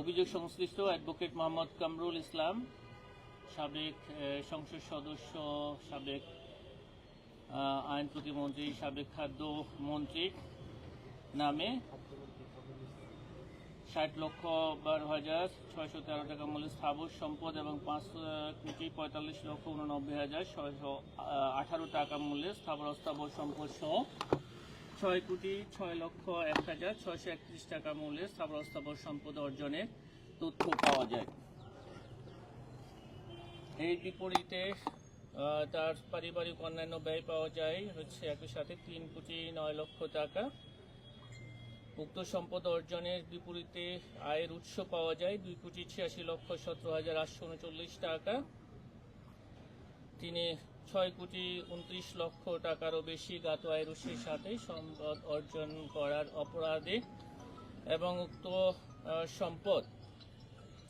অভিযোগ সংশ্লিষ্ট অ্যাডভোকেট মোহাম্মদ কামরুল ইসলাম, সাবেক সংসদ সদস্য, সাবেক আইন প্রতিমন্ত্রী, সাবেক খাদ্য মন্ত্রী নামে ষাট লক্ষ বারো হাজার ছয়শো তেরো টাকা মূল্যের স্থাবর সম্পদ এবং পাঁচ কোটি পঁয়তাল্লিশ লক্ষ উননব্বই হাজার ছয়শো আঠারো টাকা মূল্যের স্থাবর অস্থাবর সম্পদ সহ ছয় কোটি ছয় লক্ষ এক হাজার ছয়শো একত্রিশ টাকা মূল্যের স্থাবর অস্থাবর সম্পদ অর্জনের তথ্য পাওয়া যায়। এর বিপরীতে তার পারিবারিক অন্যান্য ব্যয় পাওয়া যায় হচ্ছে একই সাথে তিন কোটি নয় লক্ষ টাকা। উক্ত সম্পদ অর্জনের বিপরীতে আয়ের উৎস পাওয়া যায় দুই কোটি ছিয়াশি লক্ষ সতেরো হাজার আটশো উনচল্লিশ টাকা। তিনি ছয় কোটি উনত্রিশ লক্ষ টাকারও বেশি গাত আয়ের উৎসের সাথে সম্পদ অর্জন করার অপরাধে এবং উক্ত সম্পদ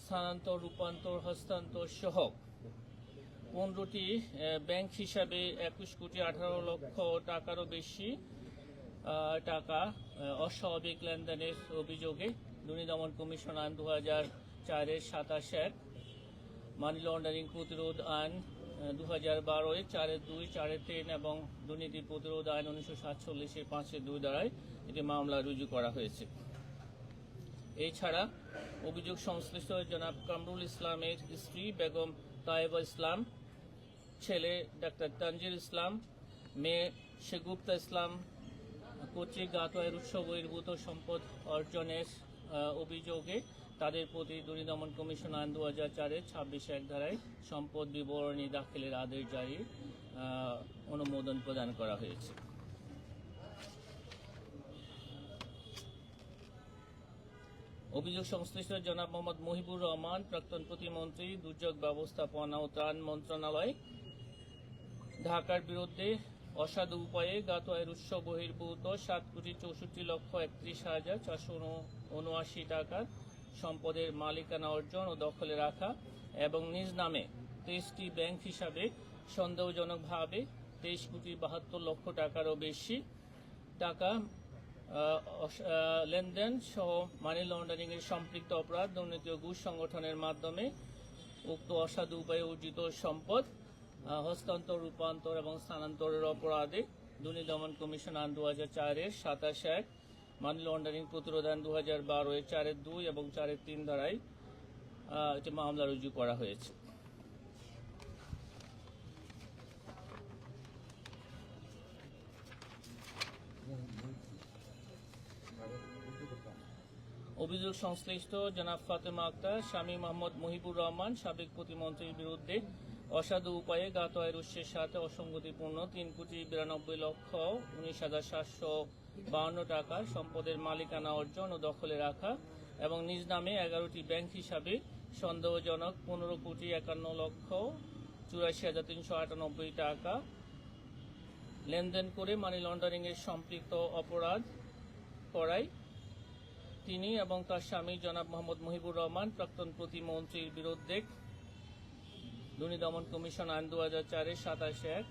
স্থানান্তর, রূপান্তর, হস্তান্তর সহ পনেরোটি ব্যাংক হিসাবে একুশ কোটি আঠারো লক্ষ টাকারও বেশি টাকা অস্বাভাবিক লেনদেনের অভিযোগে দুর্নীতি দমন কমিশন আইন দু হাজার চারের সাতাশ এক মানি লন্ডারিং প্রতিরোধ আইন দু হাজার বারোয় চারের দুই, চারের তিন এবং দুর্নীতি প্রতিরোধ আইন উনিশশো সাতচল্লিশের পাঁচের দুই দ্বারায় এটি মামলা রুজু করা হয়েছে। এছাড়া অভিযোগ সংশ্লিষ্ট জনাব কামরুল ইসলামের স্ত্রী বেগম তায়েবা ইসলাম, ছেলে ডাক্তার তানজির ইসলাম, মেয়ে শেগুপ্তা ইসলাম কর্তৃক গাতয়ের উৎস বহির্ভূত সম্পদ অর্জনের অভিযোগে তাদের প্রতি দমন কমিশন আইন দু হাজার চারের ছাব্বিশ এক ধারায় সম্পদ বিবরণী দাখিলের আদেশ আহ, অনুমোদন প্রদান করা হয়েছে। অভিযোগ সংশ্লিষ্ট জনাব মোহাম্মদ মহিবুর রহমান প্রাক্তন প্রতিমন্ত্রী দুর্যোগ ব্যবস্থাপনা ও ত্রাণ মন্ত্রণালয় ঢাকার বিরুদ্ধে অসাধু উপায়ে গাত আয়ের উৎস বহির্ভূত সাত কোটি চৌষট্টি লক্ষ একত্রিশ হাজার চারশো উনআশি টাকার সম্পদের মালিকানা অর্জন ও দখলে রাখা এবং নিজ নামে তেইশটি ব্যাংক হিসাবে সন্দেহজনকভাবে তেইশ কোটি বাহাত্তর লক্ষ টাকারও বেশি টাকা লেনদেন সহ মানি লন্ডারিং এর সম্পৃক্ত অপরাধ দুর্নীতি ও ঘুষ সংগঠনের মাধ্যমে উক্ত অসাধু উপায়ে অর্জিত সম্পদ হস্তান্তর, রূপান্তর এবং স্থানান্তরের অপরাধে দুর্নীতি দমন কমিশন আইন দু হাজার চারের সাতাশ এক মানি লন্ডারিং প্রতিরোধ আইন দু হাজার বারো এর চারের দুই এবং চারের তিন ধারায় একটি মামলা রুজু করা হয়েছে। অভিযোগ সংশ্লিষ্ট জনাব ফাতেমা আক্তার, স্বামী মোহাম্মদ মহিবুর রহমান, সাবেক প্রতিমন্ত্রীর বিরুদ্ধে অসাধু উপায়ে গাত আয়ের উৎসের সাথে অসঙ্গতিপূর্ণ তিন কোটি বিরানব্বই লক্ষ উনিশ হাজার সাতশো বাহান্ন টাকার সম্পদের মালিকানা অর্জন ও দখলে রাখা এবং নিজ নামে এগারোটি ব্যাংক হিসাবে সন্দেহজনক পনেরো কোটি একান্ন লক্ষ চুরাশি হাজার তিনশো আটানব্বই টাকা লেনদেন করে মানি লন্ডারিং এর সম্পৃক্ত অপরাধ করায় তিনি এবং তার স্বামী জনাব মোহাম্মদ মহিবুর রহমান প্রাক্তন প্রতিমন্ত্রীর বিরুদ্ধে দুর্নীতি দমন কমিশন আইন দু হাজার চারের সাতাশ এক,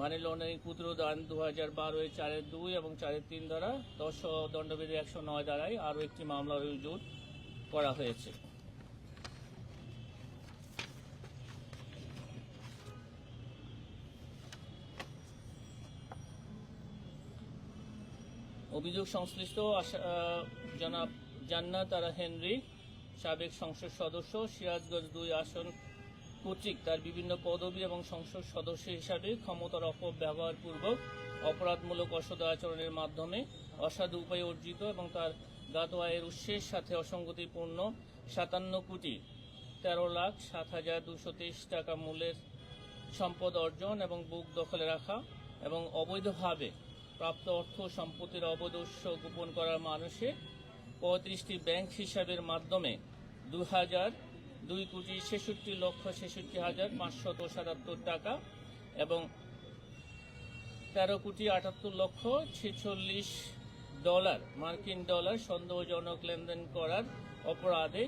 মানি লন্ডারিং প্রতিরোধ আইন দু হাজার বারো এর চারের দুই এবং চারের তিন দ্বারা দশ দণ্ডবিধি একশো নয় দ্বারাই আরও একটি মামলা রুজু করা হয়েছে। অভিযোগ সংশ্লিষ্ট জনাব জান্নাত আর হেনরি সাবেক সংসদ সদস্য সিরাজগঞ্জ দুই আসন কর্তৃক তার বিভিন্ন পদবি এবং সংসদ সদস্য হিসাবে ক্ষমতার অপব্যবহারপূর্বক অপরাধমূলক অসদ আচরণের মাধ্যমে অসাধু উপায়ে অর্জিত এবং তার গাত আয়ের উৎসের সাথে অসঙ্গতিপূর্ণ সাতান্ন কোটি তেরো লাখ সাত হাজার দুশো তেইশ টাকা মূল্যের সম্পদ অর্জন এবং বুক দখলে রাখা এবং অবৈধভাবে প্রাপ্ত অর্থ সম্পত্তির অবদস্য গোপন করার মানুষে পঁয়ত্রিশটি ব্যাংক হিসাবের মাধ্যমে দু হাজার দুই কোটি ছেষট্টি লক্ষ ছেষট্টি হাজার পাঁচশত সাতাত্তর টাকা এবং তেরো কোটি আটাত্তর লক্ষ ছেচল্লিশ ডলার, মার্কিন ডলার সন্দেহজনক লেনদেন করার অপরাধে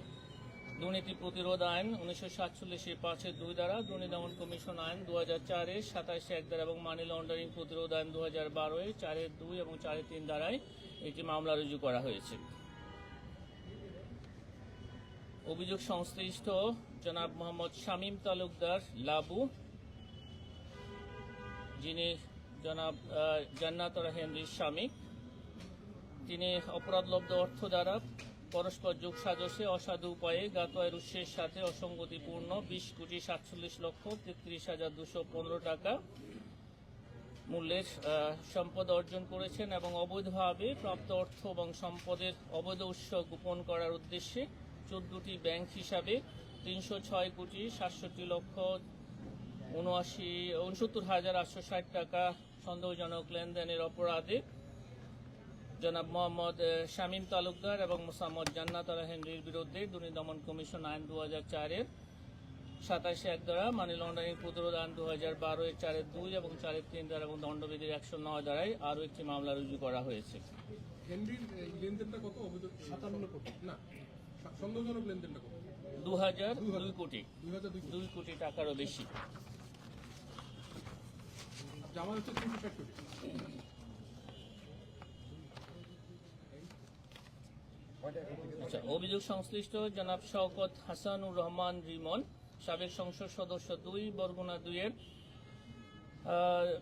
দুর্নীতি প্রতিরোধ আইন উনিশশো সাতচল্লিশে পাঁচের দুই দ্বারা, দুর্নীতি দমন কমিশন আইন দু হাজার চারের সাতাশে এক দ্বারা এবং মানি লন্ডারিং প্রতিরোধ আইন দু হাজার বারোয় চারের দুই এবং চারের তিন দ্বারায় একটি মামলা রুজু করা হয়েছে। অভিযোগ সংশ্লিষ্ট জনাব মোহাম্মদ শামীম তালুকদার লাবু, যিনি জনাব জান্নাত হেনরির স্বামী তিনি অপরাধলব্ধ অর্থ দ্বারা পরস্পর যোগ সাজসে অসাধু উপায়ে গাতোয়ের উৎসের সাথে অসঙ্গতিপূর্ণ বিশ কোটি সাতচল্লিশ লক্ষ তেত্রিশ হাজার দুশো পনেরো টাকা মূল্যের সম্পদ অর্জন করেছেন এবং অবৈধভাবে প্রাপ্ত অর্থ এবং সম্পদের অবৈধ উৎস গোপন করার উদ্দেশ্যে চোদ্দটি ব্যাংক হিসাবে তিনশো ছয় কোটি সাতষট্টি লক্ষ উনআশি উনসত্তর হাজার আটশো ষাট টাকা সন্দেহজনক লেনদেনের অপরাধে জনাব মোহাম্মদ শামীম তালুকদার এবং মোসাম্মদ জান্নাত আলা হেনরির বিরুদ্ধে দুর্নীতি দমন কমিশন আইন দু হাজার চারের সাতাশে এক দ্বারা মানি লন্ডারিং প্রতিরোধ আইন দু হাজার বারো এর চারের দুই এবং চারের তিন দ্বারা এবং দণ্ডবিধির একশো নয় দ্বারাই আরও একটি মামলা রুজু করা হয়েছে। হেনরির লেনদেনটা কত? অভিযোগ সাতান্ন কোটি। না। সন্দেহজনক লেনদেনটা কত? দু হাজার দুই কোটি। দুই হাজার দুই কোটি টাকারও বেশি। জামা হচ্ছে তিনশো ষাট কোটি। আচ্ছা অভিযোগ সংশ্লিষ্ট জনাব শওকত হাসানুর রহমান রিমন সাবেক সংসদ সদস্য দুই বরগুনা দুইয়ের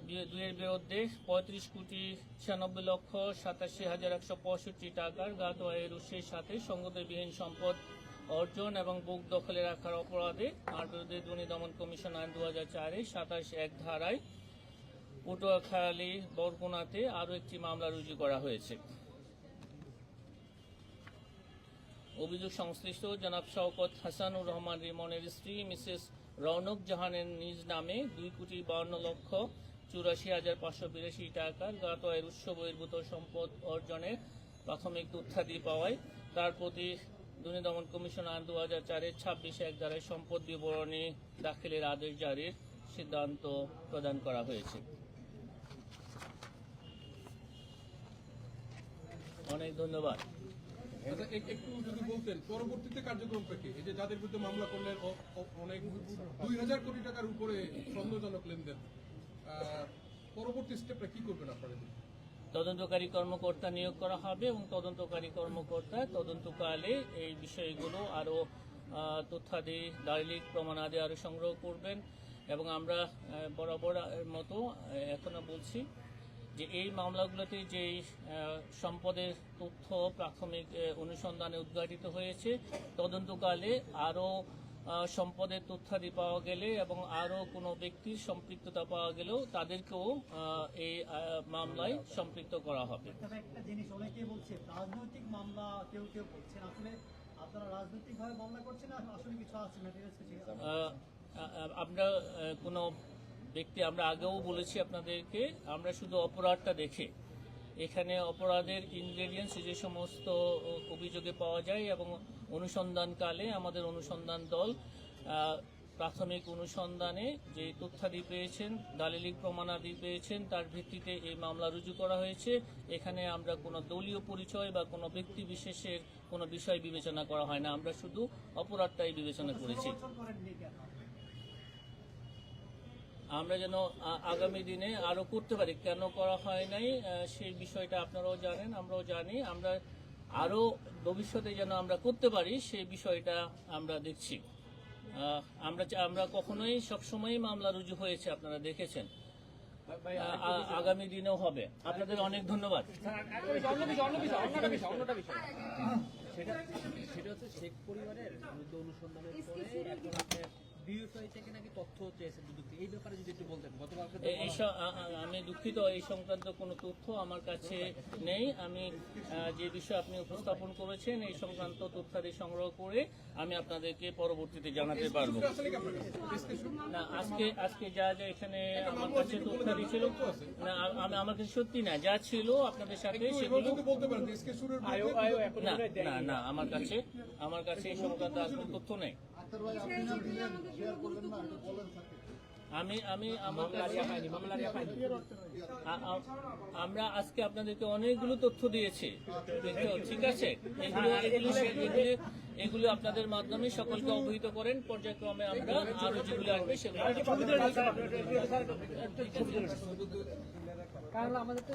দুইয়ের বিরুদ্ধে পঁয়ত্রিশ কোটি ছিয়ানব্বই লক্ষ সাতাশি হাজার একশো পঁয়ষট্টি টাকার গাত আয়ের উৎসের সাথে সঙ্গতিবিহীন সম্পদ অর্জন এবং বুক দখলে রাখার অপরাধে তার বিরুদ্ধে দুর্নীতি দমন কমিশন আইন দু হাজার চারে সাতাশ এক ধারায় পটুয়াখালী, বরগুনাতে আরও একটি মামলা রুজু করা হয়েছে। অভিযোগ সংশ্লিষ্ট জনাব শওকত হাসানুর রহমান রিমনের স্ত্রী, মিসেস রৌনক জাহানের নিজ নামে দুই কোটি বাউন্ন লক্ষ চুরাশি হাজার পাঁচশো বিরাশি টাকার গাত আয়ের উৎস বহির্ভূত সম্পদ অর্জনের প্রাথমিক তথ্যাদি পাওয়ায় তার প্রতি দুর্নীতি দমন কমিশন আইন দু হাজার চারের ছাব্বিশে এক দ্বারায় সম্পদ বিবরণী দাখিলের আদেশ জারির সিদ্ধান্ত প্রদান করা হয়েছে। অনেক ধন্যবাদ। বলতেন পরবর্তীতে কি এই যে যাদের মামলা করলেন দুই হাজার কোটি টাকার উপরে পরবর্তী কি তদন্তকারী কর্মকর্তা নিয়োগ করা হবে এবং তদন্তকারী কর্মকর্তা তদন্তকালে এই বিষয়গুলো আহ, তথ্যাদি দালিলিক প্রমাণাদি আরও সংগ্রহ করবেন। এবং আমরা বরাবর মতো আহ, এখনও বলছি যে এই মামলাগুলোতে যে সম্পদের তথ্য প্রাথমিক অনুসন্ধানে উদ্ঘাটিত হয়েছে তদন্তকালে আরও সম্পদের তথ্যাদি পাওয়া গেলে এবং আরও কোনো ব্যক্তির সম্পৃক্ততা পাওয়া গেলেও তাদেরকেও এই মামলায় সম্পৃক্ত করা হবে। তবে একটা জিনিস অনেকেই বলছে রাজনৈতিক মামলা কেউ কেউ করছেন আসলে আপনারা রাজনৈতিক মামলা করছেন আসলে কিছু আছে ম্যাটেরিয়ালস কিছু আছে? আহ, আ- আমরা কোনো ব্যক্তি আমরা আগেও বলেছি আপনাদেরকে, আমরা শুধু অপরাধটা দেখে। এখানে অপরাধের ইনগ্রেডিয়েন্টস যে সমস্ত অভিযোগে পাওয়া যায় এবং অনুসন্ধানকালে আমাদের অনুসন্ধান দল প্রাথমিক অনুসন্ধানে যে তথ্যাদি পেয়েছেন, দালিলিক প্রমাণাদি পেয়েছেন, তার ভিত্তিতে এই মামলা রুজু করা হয়েছে। এখানে আমরা কোনো দলীয় পরিচয় বা কোনো ব্যক্তি বিশেষের কোনো বিষয় বিবেচনা করা হয় না। আমরা শুধু অপরাধটাই বিবেচনা করেছি। আমরা যেন আগামী দিনে আরও করতে পারি। কেন করা হয় নাই সেই বিষয়টা আপনারাও জানেন আমরাও জানি। আমরা আরও ভবিষ্যতে যেন আমরা করতে পারি সেই বিষয়টা আমরা দেখছি। আমরা চা- আমরা কখনোই সবসময়ই মামলা রুজু হয়েছে আপনারা দেখেছেন। আগামী দিনেও হবে। আপনাদের অনেক ধন্যবাদ। সেটা সেটা হচ্ছে শেখ পরিবারের অনুসন্ধানের পরে এখন থেকে নাকি তথ্য চেয়েছে দুদক এই ব্যাপারে যদি একটু বলতেন গতকালকে তো এ- এই স- আ- আ- আমি দুঃখিত এই সংক্রান্ত কোনো তথ্য আমার কাছে নেই। আমি যে বিষয় আপনি উপস্থাপন করেছেন এই সংক্রান্ত তথ্যাদি সংগ্রহ করে আমি আপনাদেরকে পরবর্তীতে জানাতে পারব। আসলে না আজকে আজকে যা যা এখানে আমার কাছে তথ্যাদি ছিল না আমি আমার কাছে সত্যি না যা ছিল আপনাদের সাথে সেগুলো না না না আমার কাছে আমার কাছে এই সংক্রান্ত কোনো তথ্য নেই। আমি আমি আমার আজকে আপনাদেরকে অনেকগুলো তথ্য দিয়েছি? ঠিক আছে? এগুলো আপনাদের মাধ্যমে সকলকে অবহিত করেন। পর্যায়ক্রমে আমরা আরও যেগুলো আসবে সেগুলো আমাদের তো